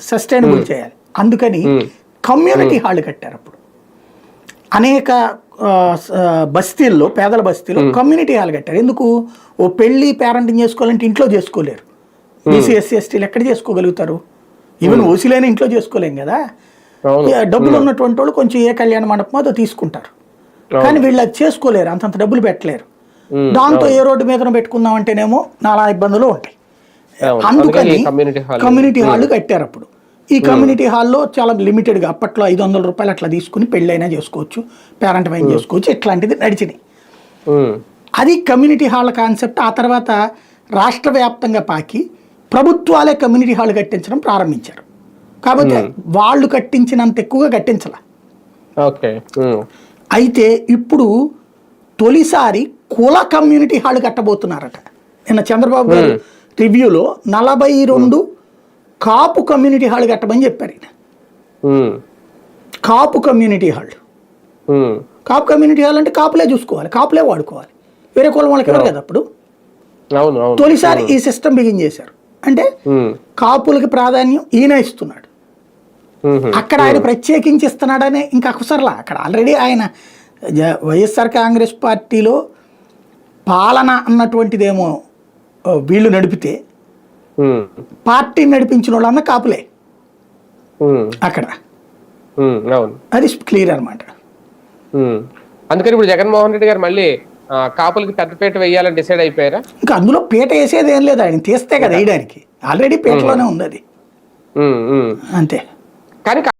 Sustainable చేయాలి. అందుకని community hall కట్టారు అప్పుడు. అనేక బస్తీల్లో పేదల బస్తీలో కమ్యూనిటీ హాల్ కట్టారు. ఎందుకు? ఓ పెళ్ళి పేరెంటింగ్ చేసుకోవాలంటే ఇంట్లో చేసుకోలేరు. బీసీ ఎస్సీ ఎస్టీలు ఎక్కడ చేసుకోగలుగుతారు? ఈవెన్ ఓసీలైనా ఇంట్లో చేసుకోలేం కదా? డబ్బులు ఉన్నటువంటి వాళ్ళు కొంచెం ఏ కళ్యాణ మండపం అదో తీసుకుంటారు. కానీ వీళ్ళు అది చేసుకోలేరు. అంతంత డబ్బులు పెట్టలేరు. దాంతో ఏ రోడ్డు మీద పెట్టుకుందాం అంటేనేమో నానా ఇబ్బందులు ఉంటాయి. అందుకని కమ్యూనిటీ హాల్ కట్టారు అప్పుడు. ఈ కమ్యూనిటీ హాల్లో చాలా లిమిటెడ్గా అప్పట్లో ఐదు వందల రూపాయలు అట్లా తీసుకుని పెళ్ళైనా చేసుకోవచ్చు పేరెంట్ వైన్ చేసుకోవచ్చు ఇట్లాంటిది నడిచినాయి అది కమ్యూనిటీ హాల్ కాన్సెప్ట్ ఆ తర్వాత రాష్ట్ర వ్యాప్తంగా పాకి ప్రభుత్వాలే కమ్యూనిటీ హాల్ కట్టించడం ప్రారంభించారు. కాకపోతే వాళ్ళు కట్టించినంత ఎక్కువగా కట్టించాల. ఓకే. అయితే ఇప్పుడు తొలిసారి కుల కమ్యూనిటీ హాల్ కట్టబోతున్నారట. నిన్న చంద్రబాబు గారు రివ్యూలో నలభై రెండు కాపు కమ్యూనిటీ హాల్ కట్టమని చెప్పారు ఈయన. Kapu community hall. Kapu community hall అంటే కాపులే చూసుకోవాలి కాపులే వాడుకోవాలి. వేరే కులం వాళ్ళకి ఎవరు కదా అప్పుడు? తొలిసారి ఈ సిస్టమ్ బిగిన్ చేశారు. అంటే కాపులకి ప్రాధాన్యం ఈయన ఇస్తున్నాడు. అక్కడ ఆయన ప్రత్యేకించి ఇస్తున్నాడనే ఇంకా అకుసరలా అక్కడ ఆల్రెడీ ఆయన వైఎస్ఆర్ కాంగ్రెస్ పార్టీలో పాలన అన్నటువంటిదేమో వీళ్ళు నడిపితే పార్టీ నడిపించిన వాళ్ళన్న కాపులే. అక్కడ. అది క్లియర్ అనమాట. అందుకని ఇప్పుడు జగన్మోహన్ రెడ్డి గారు మళ్ళీ కాపులకి పెద్దపేట వేయాలని డిసైడ్ అయిపోయారా? ఇంకా అందులో పీట వేసేది ఏం లేదు ఆయన. తీస్తే కదా వేయడానికి. ఆల్రెడీ పీటలోనే ఉంది అది. అంతే. కానీ